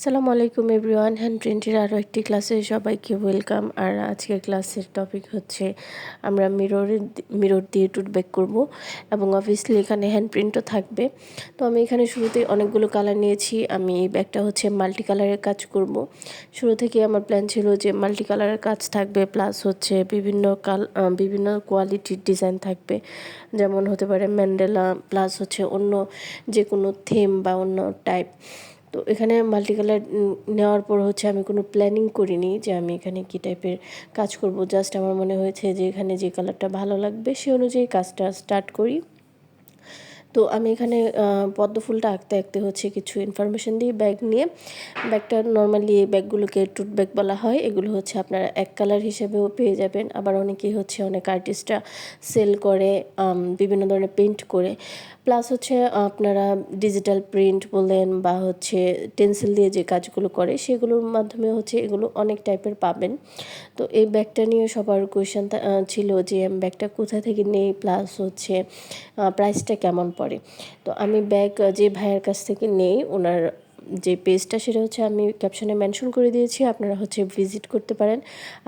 আসসালামু আলাইকুম everyone hand প্রিন্টের আরও একটি ক্লাসে সবাইকে ওয়েলকাম। আর আজকের ক্লাসের টপিক হচ্ছে, আমরা মিররের মিরর দিয়ে টুট ব্যাক করব এবং অবভিয়াসলি এখানে হ্যান্ড প্রিন্টও থাকবে। তো আমি এখানে শুরুতে অনেকগুলো কালার নিয়েছি। আমি এই ব্যাগটা হচ্ছে মাল্টি কালারের কাজ করব। শুরু থেকে আমার প্ল্যান ছিল যে মাল্টি কালারের কাজ থাকবে, প্লাস হচ্ছে বিভিন্ন কাল বিভিন্ন কোয়ালিটির ডিজাইন থাকবে। যেমন হতে পারে ম্যান্ডেলা, প্লাস হচ্ছে অন্য যে কোনো থিম বা অন্য টাইপ। তো এখানে মাল্টি কালার নেওয়ার পর হচ্ছে আমি কোনো প্ল্যানিং করিনি যে আমি এখানে কী টাইপের কাজ করব। জাস্ট আমার মনে হয়েছে যে এখানে যে কালারটা ভালো লাগবে সে অনুযায়ী কাজটা স্টার্ট করি। তো আমি এখানে পদ্ম ফুলটা আঁকতে আঁকতে হচ্ছে কিছু ইনফরমেশন দিয়ে ব্যাগ নিয়ে। ব্যাগটা নর্মালি এই ব্যাগগুলোকে টুট ব্যাগ বলা হয়। এগুলো হচ্ছে আপনারা এক কালার হিসেবেও পেয়ে যাবেন। আবার অনেকেই হচ্ছে অনেক আর্টিস্টরা সেল করে বিভিন্ন ধরনের পেন্ট করে। প্লাস হচ্ছে আপনারা ডিজিটাল প্রিন্ট বলেন বা হচ্ছে টেন্সিল দিয়ে যে কাজগুলো করে, সেগুলোর মাধ্যমে হচ্ছে এগুলো অনেক টাইপের পাবেন। তো এই ব্যাগটা নিয়ে সবার কোয়েশন ছিল যে ব্যাগটা কোথা থেকে নেই? প্লাস হচ্ছে প্রাইসটা কেমন পড়ে? তো আমি ব্যাগ যে ভাইয়ের কাছ থেকে নেই, ওনার যে পেজটা সেটা হচ্ছে আমি ক্যাপশনে মেনশন করে দিয়েছি। আপনারা হচ্ছে ভিজিট করতে পারেন।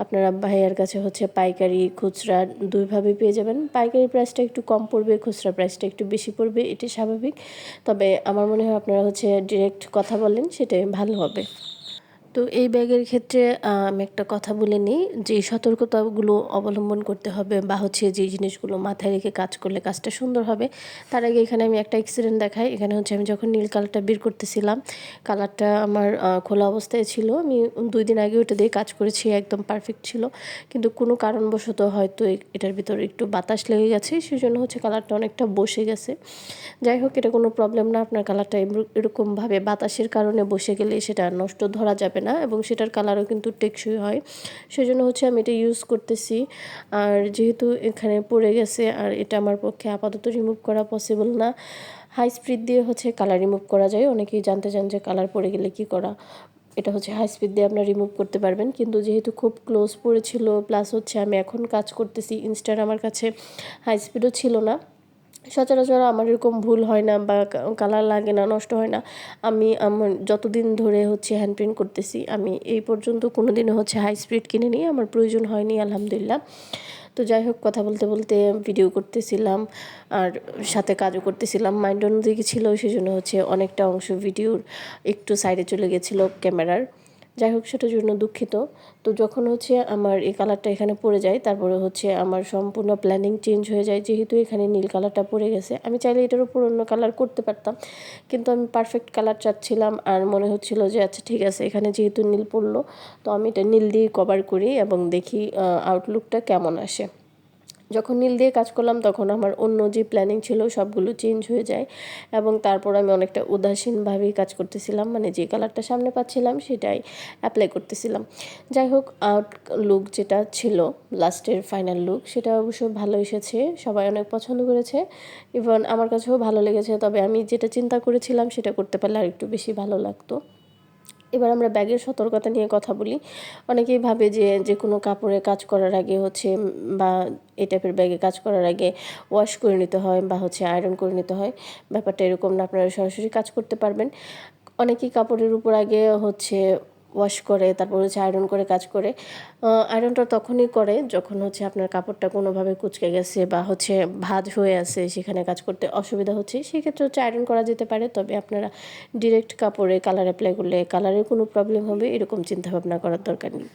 আপনারা ভাইয়ার কাছে হচ্ছে পাইকারি খুচরা দুইভাবে পেয়ে যাবেন। পাইকারি প্রাইসটা একটু কম পড়বে, খুচরা প্রাইসটা একটু বেশি পড়বে এটি স্বাভাবিক। তবে আমার মনে হয় আপনারা হচ্ছে ডিরেক্ট কথা বলেন সেটাই ভালো হবে। তো এই ব্যাগের ক্ষেত্রে আমি একটা কথা বলে নিই যে সতর্কতাগুলো অবলম্বন করতে হবে বা হচ্ছে যে জিনিসগুলো মাথায় রেখে কাজ করলে কাজটা সুন্দর হবে। তার আগে এখানে আমি একটা অ্যাক্সিডেন্ট দেখাই। এখানে হচ্ছে আমি যখন নীল কালারটা বের করতেছিলাম কালারটা আমার খোলা অবস্থায় ছিল। আমি দুই দিন আগে ওটা দিয়ে কাজ করেছি, একদম পারফেক্ট ছিল। কিন্তু কোনো কারণবশত হয়তো এটার ভিতরে একটু বাতাস লেগে গেছে। সেই জন্য হচ্ছে কালারটা অনেকটা বসে গেছে। যাই হোক, এটা কোনো প্রবলেম না। আপনার কালারটা এরকমভাবে বাতাসের কারণে বসে গেলে সেটা নষ্ট ধরা যাবে না এবং সেটার কালারও কিন্তু টেকসই হয়। সেজন্য হচ্ছে আমি এটা ইউজ করতেছি। আর যেহেতু এখানে পড়ে গেছে, আর এটা আমার পক্ষে আপাতত রিমুভ করা পসিবল না। হাই স্পিড দিয়ে হচ্ছে কালার রিমুভ করা যায়। অনেকেই জানতে চান যে কালার পড়ে গেলে কি করা। এটা হচ্ছে হাই স্পিড দিয়ে আপনার রিমুভ করতে পারবেন। কিন্তু যেহেতু খুব ক্লোজ পড়েছিল প্লাস হচ্ছে আমি এখন কাজ করতেছি ইনস্টার আমার কাছে হাই স্পিডও ছিল না। সচরাচর আমার এরকম ভুল হয় না বা কালার লাগে না, নষ্ট হয় না। আমি আমার যতদিন ধরে হচ্ছে হ্যান্ড প্রিন্ট করতেছি, আমি এই পর্যন্ত কোনো দিনও হচ্ছে হাই স্পিড কিনে নিই আমার প্রয়োজন হয়নি, আলহামদুলিল্লাহ। তো যাই হোক, কথা বলতে বলতে ভিডিও করতেছিলাম আর সাথে কাজও করতেছিলাম। মাইন্ড অন্যদিকে ছিল সেই জন্য হচ্ছে অনেকটা অংশ ভিডিওর একটু সাইডে চলে গেছিল ক্যামেরার যাই হোক, সেটার জন্য দুঃখিত। তো যখন হচ্ছে আমার এই কালারটা এখানে পড়ে যায়, তারপরে হচ্ছে আমার সম্পূর্ণ প্ল্যানিং চেঞ্জ হয়ে যায়, যেহেতু এখানে নীল কালারটা পড়ে গেছে। আমি চাইলে এটার উপর অন্য কালার করতে পারতাম, কিন্তু আমি পারফেক্ট কালার চাচ্ছিলাম আর মনে হচ্ছিল যে আচ্ছা ঠিক আছে, এখানে যেহেতু নীল পড়ল, তো আমি এটা নীল দিয়ে কভার করি এবং দেখি আউটলুকটা কেমন আসে। যখন নীল দিয়ে কাজ করলাম, তখন আমার অন্য যে প্ল্যানিং ছিল, সবগুলো চেঞ্জ হয়ে যায় এবং তারপর আমি অনেকটা উদাসীনভাবেই কাজ করতেছিলাম। মানে যে কালারটা সামনে পাচ্ছিলাম, সেটাই অ্যাপ্লাই করতেছিলাম। যাই হোক আউট লুক যেটা ছিল লাস্টের ফাইনাল লুক সেটা অবশ্য ভালো এসেছে, সবাই অনেক পছন্দ করেছে। ইভন আমার কাছেও ভালো লেগেছে, তবে আমি যেটা চিন্তা করেছিলাম, সেটা করতে পারলে আর একটু বেশি ভালো লাগতো। এবার আমরা ব্যাগের সতর্কতা নিয়ে কথা বলি। অনেকেই ভাবে যে যে কোনো কাপড়ে কাজ করার আগে হচ্ছে বা এই টাইপের ব্যাগে কাজ করার আগে ওয়াশ করে নিতে হয় বা হচ্ছে আয়রন করে নিতে হয়। ব্যাপারটা এরকম না, আপনারা সরাসরি কাজ করতে পারবেন। অনেকেই কাপড়ের উপর আগে হচ্ছে ওয়াশ করে, তারপর হচ্ছে আয়রন করে কাজ করে আয়রনটা তখনই করে যখন হচ্ছে আপনার কাপড়টা কোনোভাবে কুচকে গেছে বা হচ্ছে ভাজ হয়ে আছে সেখানে কাজ করতে অসুবিধা হচ্ছে, সেক্ষেত্রে হচ্ছে আয়রন করা যেতে পারে। তবে আপনারা ডিরেক্ট কাপড়ে কালার অ্যাপ্লাই করলে কালারের কোনো প্রবলেম হবে, এরকম চিন্তাভাবনা করার দরকার নেই।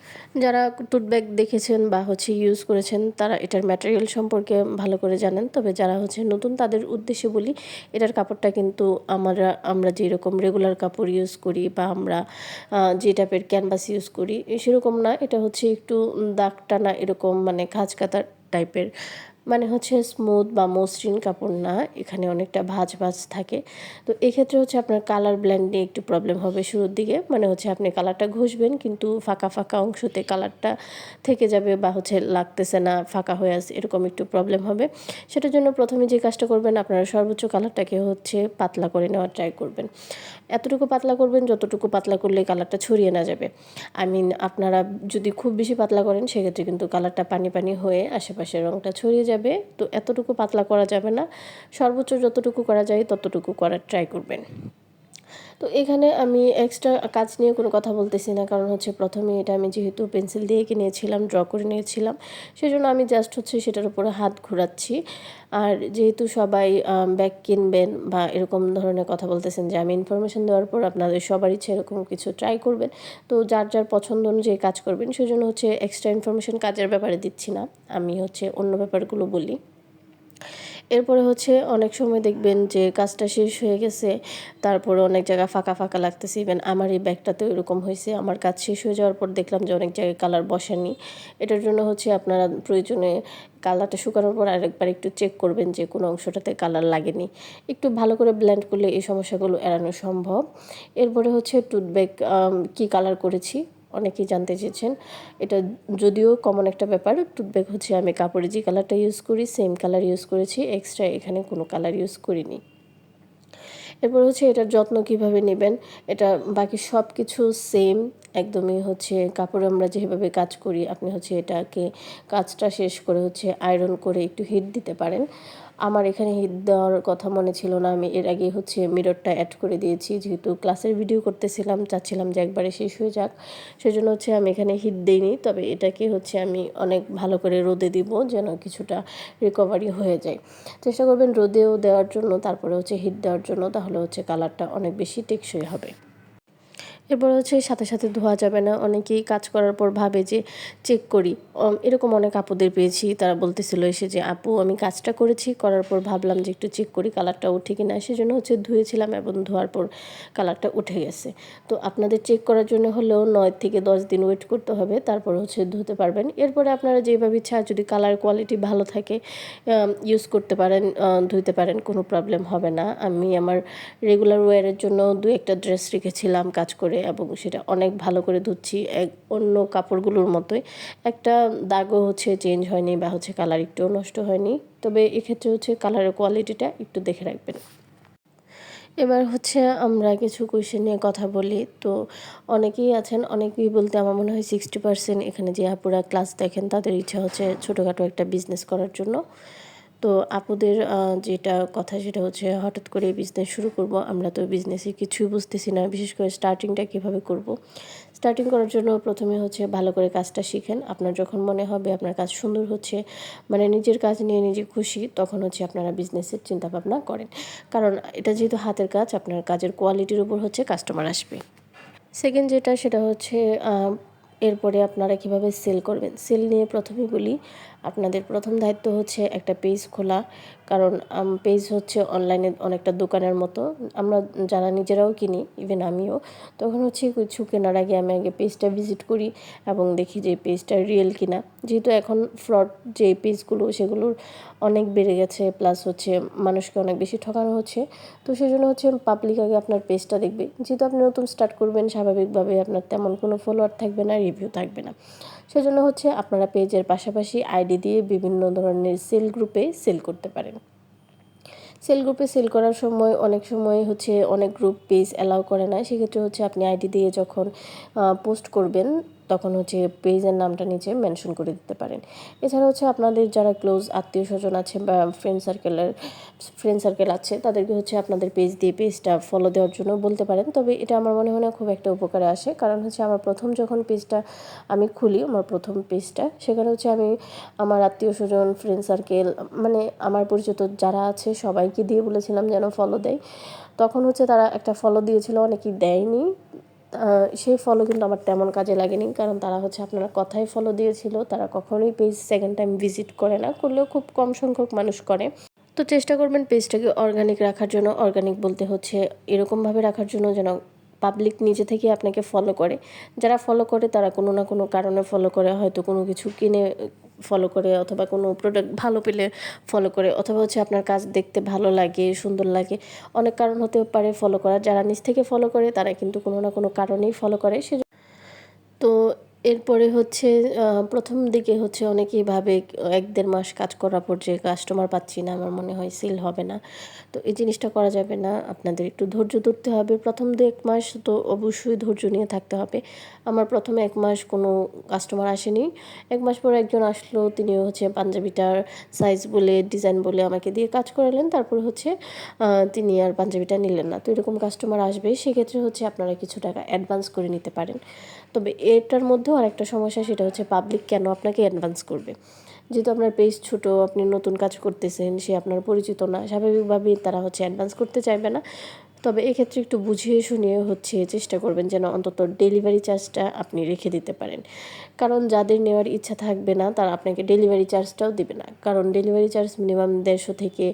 যারা টুট ব্যাগ দেখেছেন বা হচ্ছে ইউজ করেছেন, তারা এটার ম্যাটেরিয়াল সম্পর্কে ভালো করে জানেন। তবে যারা হচ্ছে নতুন, তাদের উদ্দেশ্যে বলি, এটার কাপড়টা কিন্তু আমরা আমরা যেরকম রেগুলার কাপড় ইউজ করি বা আমরা যেটা টাইপের ক্যানভাস ইউজ করি। সেরকম না, এটা হচ্ছে একটু দাগ টানা এরকম মানে খাঁজ কাতার টাইপের। মানে হচ্ছে স্মুথ বা মসৃণ কাপড় না, এখানে অনেকটা ভাজ ভাজ থাকে। তো এক্ষেত্রে হচ্ছে আপনার কালার ব্ল্যান্ড নিয়ে একটু প্রবলেম হবে শুরুর দিকে। মানে হচ্ছে আপনি কালারটা ঘষবেন, কিন্তু ফাঁকা ফাঁকা অংশতে কালারটা থেকে যাবে বা হচ্ছে লাগতেছে না, ফাঁকা হয়ে আসে এরকম একটু প্রবলেম হবে। সেটার জন্য প্রথমে যে কাজটা করবেন, আপনারা সর্বোচ্চ কালারটাকে হচ্ছে পাতলা করে নেওয়ার ট্রাই করবেন। এতটুকু পাতলা করবেন, যতটুকু পাতলা করলে কালারটা ছড়িয়ে না যাবে। আই মিন আপনারা যদি খুব বেশি পাতলা করেন, সেক্ষেত্রে কিন্তু কালারটা পানি পানি হয়ে আশেপাশের রঙটা ছড়িয়ে যাবে। তো এতটুকু পাতলা করা যাবে না। সর্বোচ্চ যতটুকু করা যায় ততটুকু করার ট্রাই করবেন। তো এখানে আমি এক্সট্রা কাজ নিয়ে কোনো কথা বলতেছি না, কারণ হচ্ছে প্রথমে এটা আমি যেহেতু পেন্সিল দিয়ে কিনেছিলাম ড্র করে নিয়েছিলাম সেই জন্য আমি জাস্ট হচ্ছে সেটার উপরে হাত ঘোরাচ্ছি। আর যেহেতু সবাই ব্যাগ কিনবেন বা এরকম ধরনের কথা বলতেছেন যে আমি ইনফরমেশন দেওয়ার পর আপনাদের সবার ইচ্ছে এরকম কিছু ট্রাই করবেন, তো যার যার পছন্দ অনুযায়ী কাজ করবেন সেই জন্য হচ্ছে এক্সট্রা ইনফরমেশন কাজের ব্যাপারে দিচ্ছি না। আমি হচ্ছে অন্য ব্যাপারগুলো বলি। এরপরে হচ্ছে অনেক সময় দেখবেন যে কাজটা শেষ হয়ে গেছে, তারপরে অনেক জায়গা ফাঁকা ফাঁকা লাগতেছে ইভেন আমার এই ব্যাগটাতেও এরকম হয়েছে। আমার কাজ শেষ হয়ে যাওয়ার পর দেখলাম যে অনেক জায়গায় কালার বসেনি। এটার জন্য হচ্ছে আপনারা প্রয়োজনে কালারটা শুকানোর পর আরেকবার একটু চেক করবেন যে কোনো অংশটাতে কালার লাগেনি। একটু ভালো করে ব্ল্যান্ড করলে এই সমস্যাগুলো এড়ানো সম্ভব। এরপরে হচ্ছে টুথব্যাগ কী কালার করেছি? অনেকেই জানতে চেয়েছেন। এটা যদিও কমন একটা ব্যাপার টুথব্যাগ হচ্ছে আমি কাপড়ে যে কালারটা ইউজ করি সেম কালার ইউজ করেছি এক্সট্রা এখানে কোনো কালার ইউজ করিনি। এরপর হচ্ছে এটার যত্ন কীভাবে নেবেন, এটা বাকি সব কিছু সেম একদমই হচ্ছে কাপড়ে আমরা যেভাবে কাজ করি, আপনি হচ্ছে এটাকে কাজটা শেষ করে হচ্ছে আয়রন করে একটু হিট দিতে পারেন। আমার এখানে হিট দেওয়ার কথা মনে ছিল না, আমি এর আগে হচ্ছে মিররটা অ্যাড করে দিয়েছি। যেহেতু ক্লাসের ভিডিও করতেছিলাম, চাচ্ছিলাম যে একবারে শেষ হয়ে যাক, সেজন্য হচ্ছে আমি এখানে হিট দিইনি। তবে এটাকে হচ্ছে আমি অনেক ভালো করে রোদে দিব যেন কিছুটা রিকভারি হয়ে যায়। চেষ্টা করবেন রোদেও দেওয়ার জন্য, তারপরে হচ্ছে হিট দেওয়ার জন্য, তাহলে হচ্ছে কালারটা অনেক বেশি টেকসই হবে। এরপর হচ্ছে সাথে সাথে ধোয়া যাবে না। অনেকেই কাজ করার পর ভাবে যে, চেক করি। এরকম অনেক আপুদের পেয়েছি। তারা বলতেছিল এসে যে, আপু, আমি কাজটা করেছি। করার পর ভাবলাম যে, একটু চেক করি, কালারটা উঠে কি না সেজন্য হচ্ছে ধুয়েছিলাম এবং ধোয়ার পর কালারটা উঠে গেছে। তো আপনাদের চেক করার জন্য হলেও নয় থেকে দশ দিন ওয়েট করতে হবে। তারপর হচ্ছে ধুতে পারবেন। এরপরে আপনারা যেভাবে ইচ্ছা, যদি কালার কোয়ালিটি ভালো থাকে ইউজ করতে পারেন ধুতে পারেন, কোনো প্রবলেম হবে না। আমি আমার রেগুলার ওয়ারের জন্য দু একটা ড্রেস রেখেছিলাম কাজ করে। করে এবং সেটা অনেক ভালো করে ধুচ্ছি। এক, অন্য কাপড়গুলোর মতোই। একটা দাগও হচ্ছে চেঞ্জ হয়নি বা হচ্ছে কালার একটুও নষ্ট হয়নি। তবে এক্ষেত্রে হচ্ছে কালারের কোয়ালিটিটা একটু দেখে রাখবেন। এবার হচ্ছে আমরা কিছু কোয়েশ্চেন নিয়ে কথা বলি। তো অনেকেই আছেন, অনেকেই বলতে আমার মনে হয় সিক্সটি পার্সেন্ট এখানে যে আপুরা ক্লাস দেখেন, তাদের ইচ্ছা হচ্ছে ছোটোখাটো একটা বিজনেস করার জন্য। তো আপুদের যেটা কথা সেটা হচ্ছে হঠাৎ করে বিজনেস শুরু করব। আমরা তো বিজনেসে কিছুই বুঝতেছি না, বিশেষ করে স্টার্টিংটা কীভাবে করব। স্টার্টিং করার জন্য প্রথমে হচ্ছে ভালো করে কাজটা শিখেন। আপনার যখন মনে হবে আপনার কাজ সুন্দর হচ্ছে মানে নিজের কাজ নিয়ে নিজে খুশি, তখন হচ্ছে আপনারা বিজনেসের চিন্তা ভাবনা করেন। কারণ এটা যেহেতু হাতের কাজ, আপনার কাজের কোয়ালিটির উপর হচ্ছে কাস্টমার আসবে। সেকেন্ড যেটা সেটা হচ্ছে এরপরে আপনারা কীভাবে সেল করবেন। সেল নিয়ে প্রথমেই বলি আপনাদের প্রথম দায়িত্ব হচ্ছে একটা পেজ খোলা, কারণ পেজ হচ্ছে অনলাইনে অনেকটা দোকানের মতো। আমরা যারা নিজেরাও কিনি ইভেন আমিও, তখন হচ্ছে কিছু কেনার আগে আমি আগে পেজটা ভিজিট করি এবং দেখি যে পেজটা রিয়েল কিনা। যেহেতু এখন ফ্রড যে পেজগুলো সেগুলোর অনেক বেড়ে গেছে প্লাস হচ্ছে মানুষকে অনেক বেশি ঠকানো হচ্ছে। তো সেই জন্য হচ্ছে পাবলিক আগে আপনার পেজটা দেখবে। যেহেতু আপনি নতুন স্টার্ট করবেন, স্বাভাবিকভাবে আপনার তেমন কোনো ফলোয়ার থাকবে না রিভিউ থাকবে না। সেজন্য হচ্ছে আপনারা পেজের পাশাপাশি আইডি দিয়ে বিভিন্ন ধরনের সেল গ্রুপে সেল করতে পারেন। সেল গ্রুপে সেল করার সময় অনেক সময় হচ্ছে অনেক গ্রুপ পেজ অ্যালাউ করে না। সেক্ষেত্রে হচ্ছে আপনি আইডি দিয়ে যখন পোস্ট করবেন তখন হচ্ছে পেজের নামটা নিচে মেনশন করে দিতে পারেন। এছাড়া হচ্ছে আপনাদের যারা ক্লোজ আত্মীয় স্বজন আছে বা ফ্রেন্ড সার্কেলের ফ্রেন্ড সার্কেল আছে, তাদেরকে হচ্ছে আপনাদের পেজ দিয়ে পেজটা ফলো দেওয়ার জন্য বলতে পারেন। তবে এটা আমার মনে হয় না খুব একটা উপকারে আসে। কারণ হচ্ছে আমার প্রথম যখন পেজটা আমি খুলি, আমার প্রথম পেজটা সেখানে হচ্ছে আমি আমার আত্মীয় স্বজন ফ্রেন্ড সার্কেল মানে আমার পরিচিত যারা আছে সবাইকে দিয়ে বলেছিলাম যেন ফলো দেয়। তখন হচ্ছে তারা একটা ফলো দিয়েছিল, অনেকেই দেয়নি। সেই ফলো কিন্তু আমার তেমন কাজে লাগেনি, কারণ তারা হচ্ছে আপনারা কথাই ফলো দিয়েছিল, তারা কখনোই পেজ সেকেন্ড টাইম ভিজিট করে না, করলেও খুব কম সংখ্যক মানুষ করে। তো চেষ্টা করবেন পেজটাকে অর্গানিক রাখার জন্য অর্গানিক বলতে হচ্ছে এরকমভাবে রাখার জন্য যেন পাবলিক নিজে থেকে আপনাকে ফলো করে। যারা ফলো করে তারা কোনো না কোনো কারণে ফলো করে, হয়তো কোনো কিছু কিনে ফলো করে অথবা কোনো প্রোডাক্ট ভালো পেলে ফলো করে অথবা হচ্ছে আপনার কাজ দেখতে ভালো লাগে, সুন্দর লাগে। অনেক কারণ হতে পারে ফলো করার। যারা নিজ থেকে ফলো করে, তারা কিন্তু কোনো না কোনো কারণেই ফলো করে। সে তো এরপরে হচ্ছে প্রথম দিকে হচ্ছে অনেকেই ভাবে, এক দেড় মাস কাজ করার পর যে কাস্টমার পাচ্ছি না, আমার মনে হয় সেল হবে না। তো এই জিনিসটা করা যাবে না, আপনাদের একটু ধৈর্য ধরতে হবে। প্রথম দু এক মাস তো অবশ্যই ধৈর্য নিয়ে থাকতে হবে। আমার প্রথমে এক মাস কোনো কাস্টমার আসেনি। এক মাস পর একজন আসলো তিনি হচ্ছে পাঞ্জাবিটার সাইজ বলে ডিজাইন বলে আমাকে দিয়ে কাজ করালেন। তারপর হচ্ছে তিনি আর পাঞ্জাবিটা নিলেন না। তো এরকম কাস্টমার আসবে, সেক্ষেত্রে হচ্ছে আপনারা কিছু টাকা অ্যাডভান্স করে নিতে পারেন। তবে এটার মধ্যেও আরেকটা সমস্যা সেটা হচ্ছে পাবলিক কেন আপনাকে অ্যাডভান্স করবে? যেহেতু আপনার পেজ ছোটো, আপনি নতুন কাজ করতেছেন, সে আপনার পরিচিত না, স্বাভাবিকভাবেই তারা হচ্ছে অ্যাডভান্স করতে চাইবে না। তবে এক্ষেত্রে একটু বুঝিয়ে শুনিয়ে হচ্ছে চেষ্টা করবেন যেন অন্তত ডেলিভারি চার্জটা আপনি রেখে দিতে পারেন। কারণ যাদের নেওয়ার ইচ্ছা থাকবে না, তারা আপনাকে ডেলিভারি চার্জটাও দিবে না। কারণ ডেলিভারি চার্জ মিনিমাম দেড়শো থেকে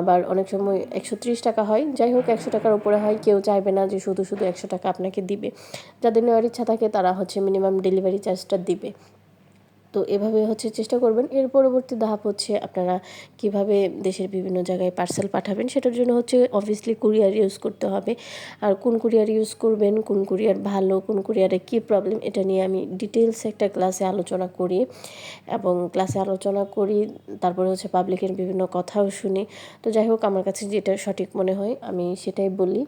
আবার অনেক সময় একশো ত্রিশ টাকা হয়। যাই হোক, একশো টাকার উপরে হয়, কেউ চাইবে না যে শুধু শুধু একশো টাকা আপনাকে দিবে। যাদের নেওয়ার ইচ্ছা থাকে, তারা হচ্ছে মিনিমাম ডেলিভারি চার্জটা দিবে। তো এভাবে হচ্ছে চেষ্টা করবেন। এর পরবর্তী ধাপ হচ্ছে আপনারা কীভাবে দেশের বিভিন্ন জায়গায় পার্সেল পাঠাবেন সেটার জন্য হচ্ছে অবভিয়াসলি কুরিয়ার ইউজ করতে হবে। আর কোন কুরিয়ার ইউজ করবেন, কোন কুরিয়ার ভালো, কোন কুরিয়ারে কী প্রবলেম এটা নিয়ে আমি ডিটেলস একটা ক্লাসে আলোচনা করি এবং ক্লাসে আলোচনা করি, তারপরে হচ্ছে পাবলিকের বিভিন্ন কথাও শুনি। তো যাই হোক, আমার কাছে যেটা সঠিক মনে হয় আমি সেটাই বলি।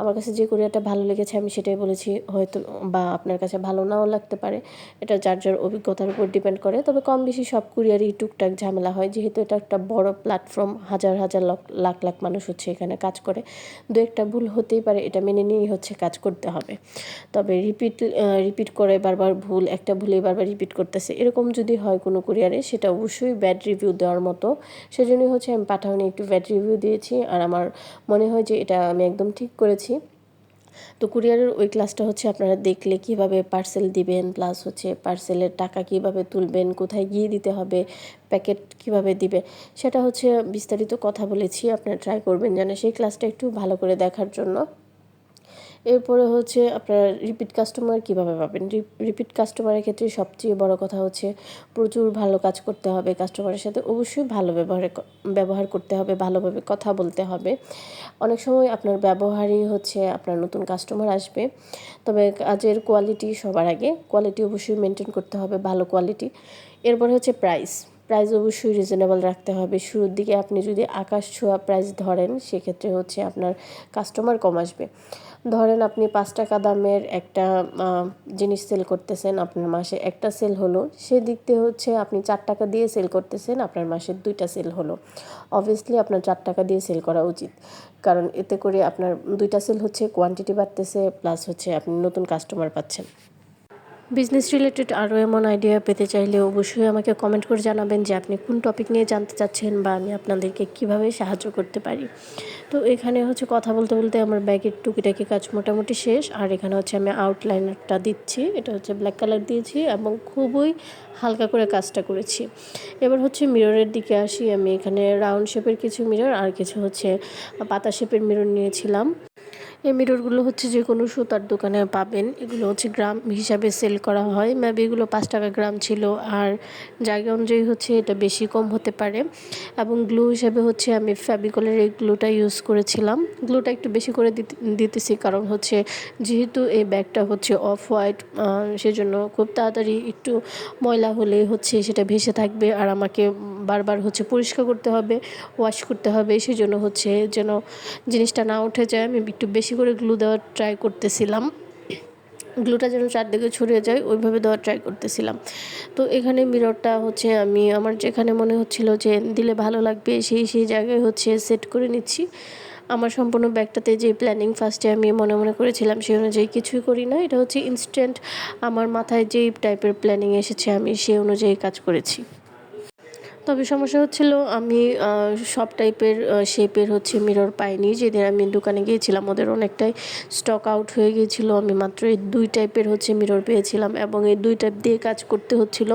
আমার কাছে যে কুরিয়ারটা ভালো লেগেছে আমি সেটাই বলেছি, হয়তো বা আপনার কাছে ভালো নাও লাগতে পারে। এটা যার যার অভিজ্ঞতার উপর ডিপেন্ড করে। তবে কম বেশি সব কুরিয়ারই টুকটাক ঝামেলা হয়। যেহেতু এটা একটা বড় প্ল্যাটফর্ম হাজার হাজার লাখ লাখ মানুষ হচ্ছে এখানে কাজ করে। দু একটা ভুল হতেই পারে, এটা মেনে নিয়েই হচ্ছে কাজ করতে হবে। তবে রিপিট রিপিট করে বারবার ভুল, একটা ভুলে বারবার রিপিট করতেছে। এরকম যদি হয় কোনো কুরিয়ারে সেটা অবশ্যই ব্যাড রিভিউ দেওয়ার মতো। সেজন্যই হচ্ছে আমি পাঠাওনি, একটু ব্যাড রিভিউ দিয়েছি। আর আমার মনে হয় যে এটা আমি একদম ঠিক করেছি। তো কুরিয়ারের ওই ক্লাসটা হচ্ছে আপনারা দেখলে কীভাবে পার্সেল দিবেন প্লাস হচ্ছে পার্সেলের টাকা কীভাবে তুলবেন, কোথায় গিয়ে দিতে হবে প্যাকেট কীভাবে দিবে, সেটা হচ্ছে বিস্তারিত কথা বলেছি, আপনারা ট্রাই করবেন যেন সেই ক্লাসটা একটু ভালো করে দেখার জন্য। এরপরে হচ্ছে আপনারা রিপিট কাস্টমার কীভাবে পাবেন? রিপিট কাস্টমারের ক্ষেত্রে সবচেয়ে বড় কথা হচ্ছে প্রচুর ভালো কাজ করতে হবে কাস্টমারের সাথে। অবশ্যই ভালো ব্যবহারে ব্যবহার করতে হবে, ভালোভাবে কথা বলতে হবে। অনেক সময় আপনার ব্যবহারই হচ্ছে আপনার নতুন কাস্টমার আসবে। তবে কাজের কোয়ালিটি সবার আগে। কোয়ালিটি অবশ্যই মেনটেন করতে হবে, ভালো কোয়ালিটি এরপরে হচ্ছে প্রাইস প্রাইস অবশ্যই রিজনেবল রাখতে হবে। শুরুর দিকে আপনি যদি আকাশ ছোঁয়া প্রাইস ধরেন, সেক্ষেত্রে হচ্ছে আপনার কাস্টমার কম আসবে। ধরেন আপনি পাঁচ টাকা দামের একটা জিনিস সেল করতেছেন আপনার মাসে, একটা সেল হলো, সেদিক দিয়ে হচ্ছে আপনি চার টাকা দিয়ে সেল করতেছেন, আপনার মাসে দুইটা সেল হলো। অবভিয়াসলি আপনার চার টাকা দিয়ে সেল করা উচিত। কারণ এতে করে আপনার দুইটা সেল হচ্ছে কোয়ান্টিটি বাড়তেছে প্লাস হচ্ছে আপনি নতুন কাস্টমার পাচ্ছেন। বিজনেস রিলেটেড আরও এমন আইডিয়া পেতে চাইলে অবশ্যই আমাকে কমেন্ট করে জানাবেন যে আপনি কোন টপিক নিয়ে জানতে চাচ্ছেন বা আমি আপনাদেরকে কীভাবে সাহায্য করতে পারি। তো এখানে হচ্ছে কথা বলতে বলতে আমার ব্যাগের টুকিটাকি কাজ মোটামুটি শেষ। আর এখানে হচ্ছে আমি আউটলাইনারটা দিচ্ছি। এটা হচ্ছে ব্ল্যাক কালার দিয়েছি এবং খুবই হালকা করে কাজটা করেছি। এবার হচ্ছে মিররের দিকে আসি। আমি এখানে রাউন্ড শেপের কিছু মিরর আর কিছু হচ্ছে পাতা শেপের মিরর নিয়েছিলাম। এই মিররগুলো হচ্ছে যে কোনো সুতার দোকানে পাবেন। এগুলো হচ্ছে গ্রাম হিসাবে সেল করা হয়। মেবি এগুলো পাঁচ টাকা গ্রাম ছিল। আর জায়গা অনুযায়ী হচ্ছে এটা বেশি কম হতে পারে। এবং গ্লু হিসাবে হচ্ছে আমি ফ্যাবিকলের এই গ্লুটা ইউজ করেছিলাম। গ্লুটা একটু বেশি করে দিতে- দিতেছি কারণ হচ্ছে যেহেতু এই ব্যাগটা হচ্ছে অফ হোয়াইট সেজন্য খুব তাড়াতাড়ি একটু ময়লা হলে হচ্ছে সেটা ভেসে থাকবে। আর আমাকে বারবার হচ্ছে পরিষ্কার করতে হবে ওয়াশ করতে হবে। সেজন্য হচ্ছে যেন জিনিসটা না উঠে যায়, আমি একটু বেশি করে গ্লু দেওয়ার ট্রাই করতেছিলাম। গ্লুটা যেন চারদিকে ছড়িয়ে যায়, ওইভাবে দেওয়ার ট্রাই করতেছিলাম। তো এখানে মিররটা হচ্ছে আমি, আমার যেখানে মনে হচ্ছিল যে দিলে ভালো লাগবে, সেই সেই জায়গায় হচ্ছে সেট করে নিচ্ছি। আমার সম্পূর্ণ ব্যাগটাতে যে প্ল্যানিং ফার্স্টে আমি মনে মনে করেছিলাম সেই অনুযায়ী কিছুই করি না। এটা হচ্ছে ইনস্ট্যান্ট আমার মাথায় যেই টাইপের প্ল্যানিং এসেছে, আমি সেই অনুযায়ী কাজ করেছি। তবে সমস্যা হচ্ছিল, আমি সব টাইপের শেপের হচ্ছে মিরর পাইনি। যেদিন আমি দোকানে গিয়েছিলাম, ওদের অনেকটাই স্টক আউট হয়ে গিয়েছিল। আমি মাত্র এই দুই টাইপের হচ্ছে মিরর পেয়েছিলাম এবং এই দুই টাইপ দিয়ে কাজ করতে হচ্ছিল।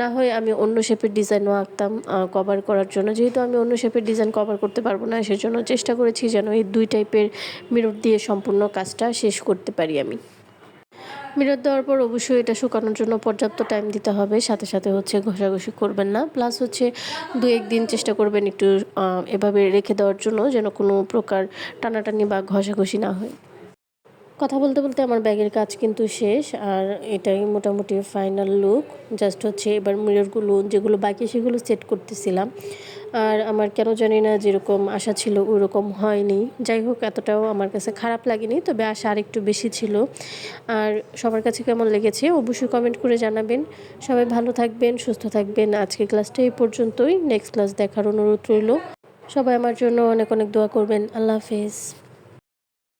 না হয় আমি অন্য শেপের ডিজাইনও আঁকতাম কভার করার জন্য। যেহেতু আমি অন্য শেপের ডিজাইন কভার করতে পারব না, সেজন্য চেষ্টা করেছি যেন এই দুই টাইপের মিরর দিয়ে সম্পূর্ণ কাজটা শেষ করতে পারি আমি। মিরর দেওয়ার পর অবশ্যই এটা শুকানোর জন্য পর্যাপ্ত টাইম দিতে হবে। সাথে সাথে হচ্ছে ঘষাঘষি করবেন না। প্লাস হচ্ছে দু একদিন চেষ্টা করবেন একটু এভাবে রেখে দেওয়ার জন্য যেন কোনো প্রকার টানাটানি বা ঘষাঘষি না হয়। কথা বলতে বলতে আমার ব্যাগের কাজ কিন্তু শেষ। আর এটাই মোটামুটি ফাইনাল লুক জাস্ট হচ্ছে এবার মিররগুলো যেগুলো বাকি সেগুলো সেট করতেছিলাম। আর আমার কেন জানি না যেরকম আশা ছিল ওরকম হয়নি। যাই হোক, এতটাও আমার কাছে খারাপ লাগেনি, তবে আশা আরেকটু বেশি ছিল। আর সবার কাছে কেমন লেগেছে অবশ্যই কমেন্ট করে জানাবেন। সবাই ভালো থাকবেন, সুস্থ থাকবেন। আজকে ক্লাসটা এই পর্যন্তই। নেক্সট ক্লাস দেখার অনুরোধ রইল। সবাই আমার জন্য অনেক অনেক দোয়া করবেন। আল্লাহ হাফেজ।